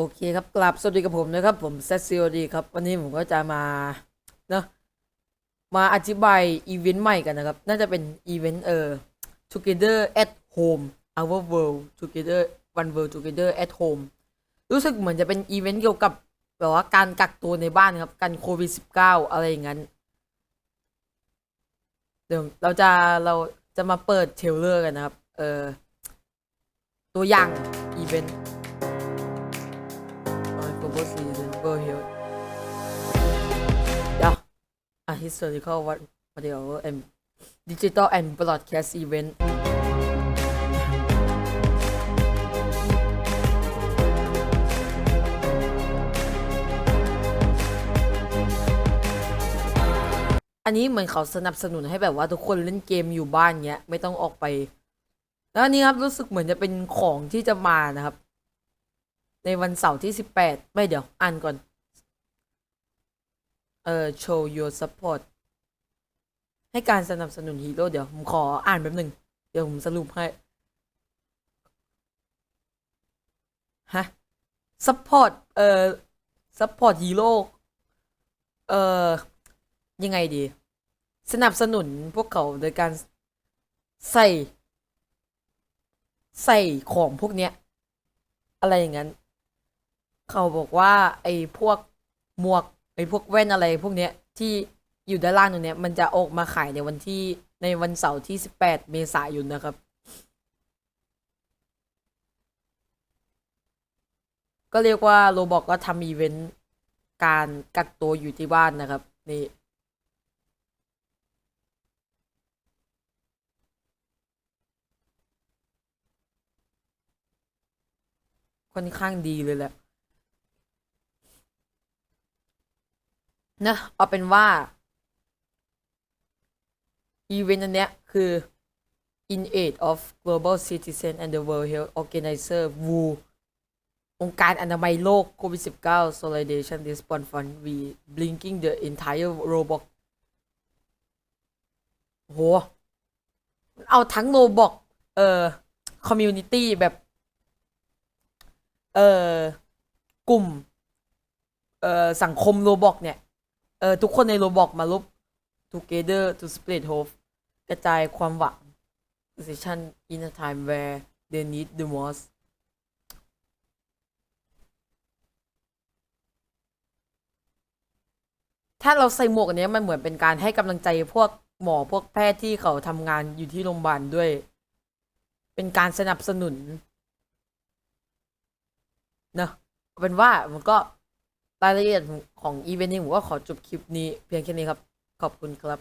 โอเคครับกลับสวัสดีกับผมนะครับ ผมเซซิโอดีครับ วันนี้ผมก็จะมาเนาะมาอธิบายอีเวนต์ใหม่กันนะครับ น่าจะเป็นอีเวนต์เอ่อ Together at Home Our World Together One World Together at Home รู้สึกเหมือนจะเป็นอีเวนต์เกี่ยวกับแบบว่าการกักตัวในบ้านครับกันโควิด -19 อะไรอย่างนั้น เดี๋ยวเราจะเราจะมาเปิดเทเลอร์กันนะครับ เอ่อ ตัวอย่างอีเวนต์ on global citizen world health เดี๋ยว a historical what material and digital and broadcast event อันนี้เหมือนเขาสนับสนุนให้แบบว่าทุกคนเล่นเกมอยู่บ้านเงี้ย ไม่ต้องออกไป แล้วอันนี้ครับรู้สึกเหมือนจะเป็นของที่จะมานะครับ ในวันเสาร์ที่สิบแปดไม่เดี๋ยว อ่านก่อน เออ show your support ให้การสนับสนุนฮีโร่เดี๋ยว ผมขออ่านแป๊บหนึ่ง เดี๋ยวผมสรุปให้ ฮะ support เอ่อ support ฮีโร่ เอ่อยังไงดี สนับสนุนพวกเขาโดยการใส่ ใส่ของพวกเนี้ยอะไรอย่างนั้น เขาบอกว่า ไอ้พวกหมวกไอ้พวกแว่นอะไรพวกเนี้ยที่อยู่ด้านล่างตรงเนี้ยมันจะออกมาขายในวันที่ในวันเสาร์ที่สิบแปดเมษายนนะครับ ก็เรียกว่าโรบอกก็ทำอีเวนต์การกักตัวอยู่ที่บ้านนะครับ นี่ค่อนข้างดีเลยแหละ นะเอาเป็นว่า อีเวนต์อันเนี้ยคือ in aid of global citizen and the world health organizer WHO องค์การอนามัยโลกโควิด 19 solidarity response fund we blinking the entire robot โห เอาทั้งโรบอกเอ่อ community แบบ เอ่อ กลุ่ม เอ่อ สังคมโรบอกเนี่ย เอ่อทุกคนในโรบอกมาลบ together to spread hope กระจายความหวัง position in a time where they need the most ถ้าเราใส่หมวกอันนี้มันเหมือนเป็นการให้กำลังใจพวกหมอพวกแพทย์ที่เขาทำงานอยู่ที่โรงพยาบาลด้วย เป็นการสนับสนุนเนอะเป็นว่ามันก็ รายละเอียดของอีเวนต์นี้ผมก็ขอจบคลิปนี้เพียงแค่นี้ครับ ขอบคุณครับ